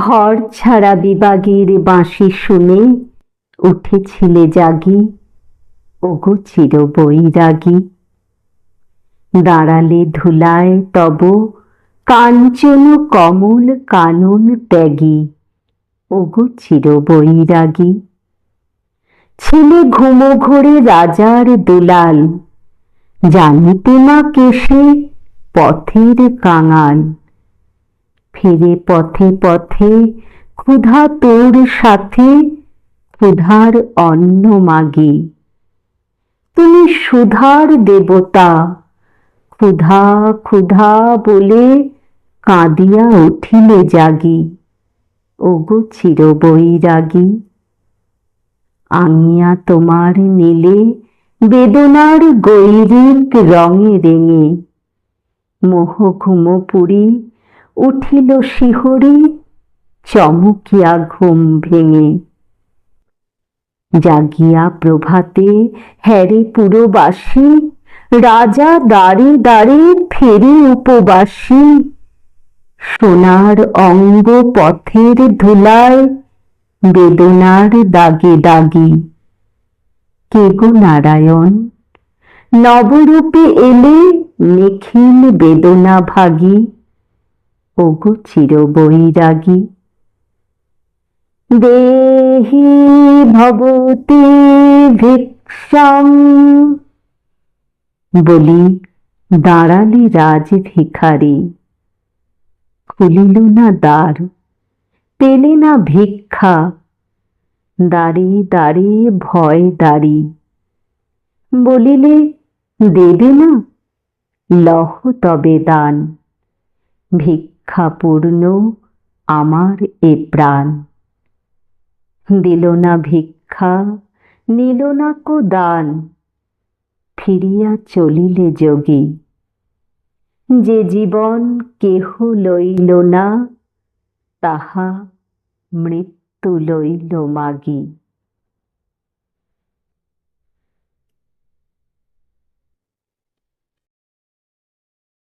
ঘর ছাড়া বিবাগের বাঁশি শুনে উঠেছিলে জাগি, ওগো চির বৈরাগী দাঁড়ালে ধুলায় তব কাঞ্চন কমল কানন ত্যাগী, ওগো চির বৈরাগী ছেলে ঘুমো ঘোরে রাজার দুলাল, জানিতে না কেসে পথের কাঙাল। ফিরে পথে পথে, ক্ষুধা তোর সাথে, ক্ষুধার অন্ন মাগি। তুমি সুধার দেবতা, ক্ষুধা ক্ষুধা বলে কাঁদিয়া উঠিলে জাগি। ওগো চির বৈরাগী আঙিয়া তোমার নীলে বেদনার গৈরিক রঙে রেঙে। মোহ ঘুম পুরি উঠিল শিহরি, চমকিয়া ঘুম ভেঙে। জাগিয়া প্রভাতে হ্যারে পুরবাসী রাজা দাঁড়ে দাঁড়ে ফেরে উপবাসী। সোনার অঙ্গ পথের ধুলায়, বেদনার দাগে দাগি। কে গো নারায়ণ, নবরূপে এলে নিখিল বেদনা ভাগী। ওগো চির বৈরাগী দেহি ভবতি ভিক্ষাম। বলি, দাঁড়ালি রাজ ভিখারি। খুলিল না দ্বার, পেলে না ভিক্ষা। দাঁড়ি দাঁড়ি ভয় দাঁড়ি। বলিলে, দেবে না? লহ তবে দান। ভিক্ষা পূর্ণ আমার এ প্রাণ। দিল না ভিক্ষা, নিল না কো দান ফিরিয়া চলিলে যোগী। যে জীবন কেহ লইল না, তাহা মৃত্যু লইল মাগী।